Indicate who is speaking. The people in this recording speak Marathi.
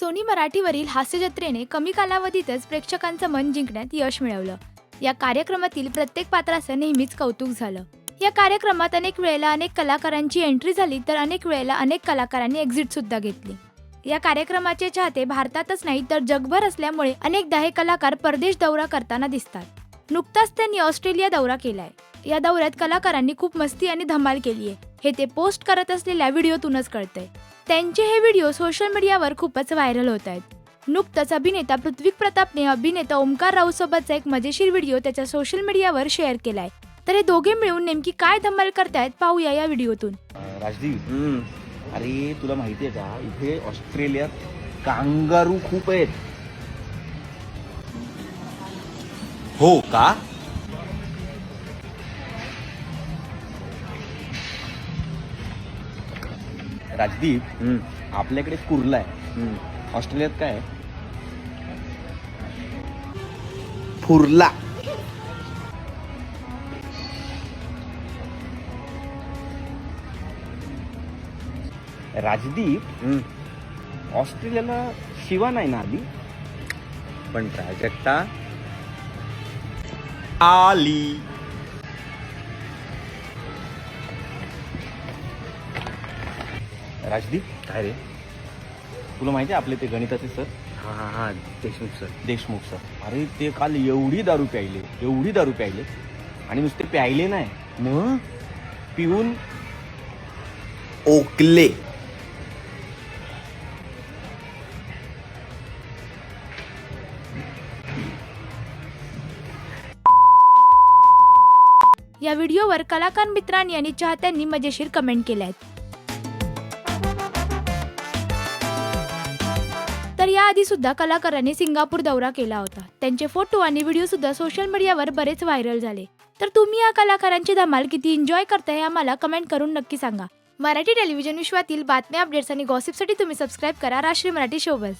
Speaker 1: सोनी मराठीवरील हास्यजत्रेने कमी कालावधीतच प्रेक्षकांचं मन जिंकण्यात यश मिळवलं. या कार्यक्रमातील प्रत्येक पात्राचं नेहमीच कौतुक झालं. या कार्यक्रमात अनेक वेळेला अनेक कलाकारांची एंट्री झाली तर अनेक वेळेला अनेक कलाकारांनी एक्झिट सुद्धा घेतली. या कार्यक्रमाचे चाहते भारतातच नाही तर जगभर असल्यामुळे अनेकदा हे कलाकार परदेश दौरा करताना दिसतात. नुकताच त्यांनी ऑस्ट्रेलिया दौरा केलाय. या दौऱ्यात कलाकारांनी खूप मस्ती आणि धमाल केली आहे हे ते पोस्ट करत असलेल्या व्हिडिओतूनच कळतंय. त्यांचे हे व्हिडिओ सोशल मीडियावर खूपच व्हायरल होत आहेत. नुकतंच अभिनेता पृथ्वी प्रतापने अभिनेता ओमकार राऊत सोबतचा एक मजेशीर व्हिडिओ त्याच्या सोशल मीडियावर शेअर केलाय. तर हे दोघे मिळून नेमकी काय धमाल करतायत पाहूया या व्हिडिओतून.
Speaker 2: राजदीप अरे तुला माहिती आहे का? इथे ऑस्ट्रेलियात कांगारू खूप आहेत.
Speaker 3: हो का?
Speaker 2: राजदीप आपल्याकडे कुर्ला आहे. ऑस्ट्रेलियात काय आहे?
Speaker 3: फुरला.
Speaker 2: राजदीप ऑस्ट्रेलियाला शिवा नाही ना आली?
Speaker 3: पण प्राजक्ता आली.
Speaker 2: राजदीप?
Speaker 3: काय रे?
Speaker 2: तुला माहिती आहे आपले ते गणिताचे सर?
Speaker 3: हा हा हा देशमुख सर.
Speaker 2: देशमुख सर. अरे ते काल एवढी दारू प्यायले एवढी दारू प्यायले. आणि नुसते प्यायले नाही. मग? पिऊन
Speaker 3: ओकले.
Speaker 1: या व्हिडिओवर कलाकार मित्रांनी आणि चाहत्यांनी मजेशीर कमेंट केल्या आहेत तर याआधी सुद्धा कलाकारांनी सिंगापूर दौरा केला होता. त्यांचे फोटो आणि व्हिडिओ सुद्धा सोशल मीडियावर बरेच व्हायरल झाले. तर तुम्ही या कलाकारांची धमाल किती एन्जॉय करताय हे आम्हाला कमेंट करून नक्की सांगा. मराठी टेलिव्हिजन विश्वातील बातम्या अपडेट्स आणि गॉसिपसाठी तुम्ही सबस्क्राईब करा राष्ट्रीय मराठी शोबस